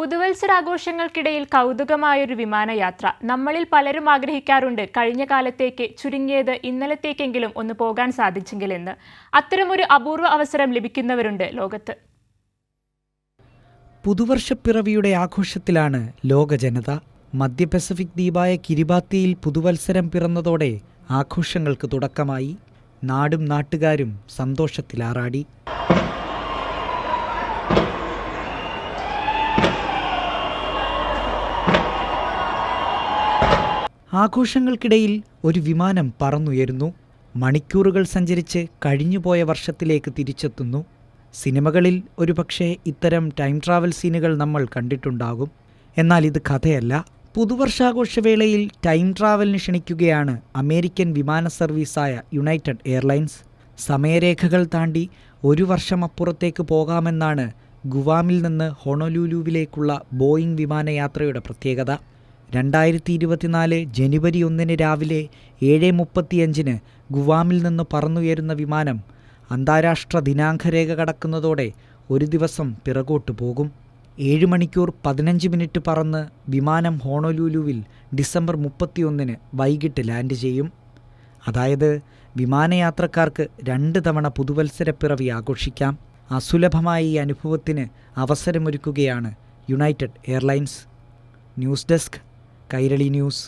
പുതുവത്സരാഘോഷങ്ങൾക്കിടയിൽ കൗതുകമായൊരു വിമാനയാത്ര. നമ്മളിൽ പലരും ആഗ്രഹിക്കാറുണ്ട് കഴിഞ്ഞ കാലത്തേക്ക് ചുരുങ്ങിയത് ഇന്നലത്തേക്കെങ്കിലും ഒന്ന് പോകാൻ സാധിച്ചെങ്കിലെന്ന്. അത്തരമൊരു അപൂർവ അവസരം ലഭിക്കുന്നവരുണ്ട് ലോകത്ത്. പുതുവർഷപ്പിറവിയുടെ ആഘോഷത്തിലാണ് ലോക ജനത. മധ്യ പസഫിക് ദ്വീപായ കിരിബാത്തിയിൽ പുതുവത്സരം പിറന്നതോടെ ആഘോഷങ്ങൾക്ക് തുടക്കമായി. നാടും നാട്ടുകാരും സന്തോഷത്തിലാറാടി. ആഘോഷങ്ങൾക്കിടയിൽ ഒരു വിമാനം പറന്നുയരുന്നു. മണിക്കൂറുകൾ സഞ്ചരിച്ച് കഴിഞ്ഞുപോയ വർഷത്തിലേക്ക് തിരിച്ചെത്തുന്നു. സിനിമകളിൽ ഒരുപക്ഷെ ഇത്തരം ടൈം ട്രാവൽ സീനുകൾ നമ്മൾ കണ്ടിട്ടുണ്ടാകും. എന്നാൽ ഇത് കഥയല്ല. പുതുവർഷാഘോഷവേളയിൽ ടൈം ട്രാവലിന് ക്ഷണിക്കുകയാണ് അമേരിക്കൻ വിമാന സർവീസായ യുണൈറ്റഡ് എയർലൈൻസ്. സമയരേഖകൾ താണ്ടി ഒരു വർഷം അപ്പുറത്തേക്ക് പോകാമെന്നാണ് ഗുവാമിൽ നിന്ന് ഹൊണൊലൂലുവിലേക്കുള്ള ബോയിംഗ് വിമാനയാത്രയുടെ പ്രത്യേകത. രണ്ടായിരത്തി ഇരുപത്തിനാല് ജനുവരി ഒന്നിന് രാവിലെ ഏഴ് മുപ്പത്തിയഞ്ചിന് ഗുവാമിൽ നിന്ന് പറന്നുയരുന്ന വിമാനം അന്താരാഷ്ട്ര ദിനാങ്കരേഖ കടക്കുന്നതോടെ ഒരു ദിവസം പിറകോട്ട് പോകും. ഏഴ് മണിക്കൂർ പതിനഞ്ച് മിനിറ്റ് പറന്ന് വിമാനം ഹോണോലൂലുവിൽ ഡിസംബർ മുപ്പത്തിയൊന്നിന് വൈകിട്ട് ലാൻഡ് ചെയ്യും. അതായത് വിമാനയാത്രക്കാർക്ക് രണ്ട് തവണ പുതുവത്സരപ്പിറവി ആഘോഷിക്കാം. അസുലഭമായ ഈ അനുഭവത്തിന് അവസരമൊരുക്കുകയാണ് United Airlines. News desk Kairali news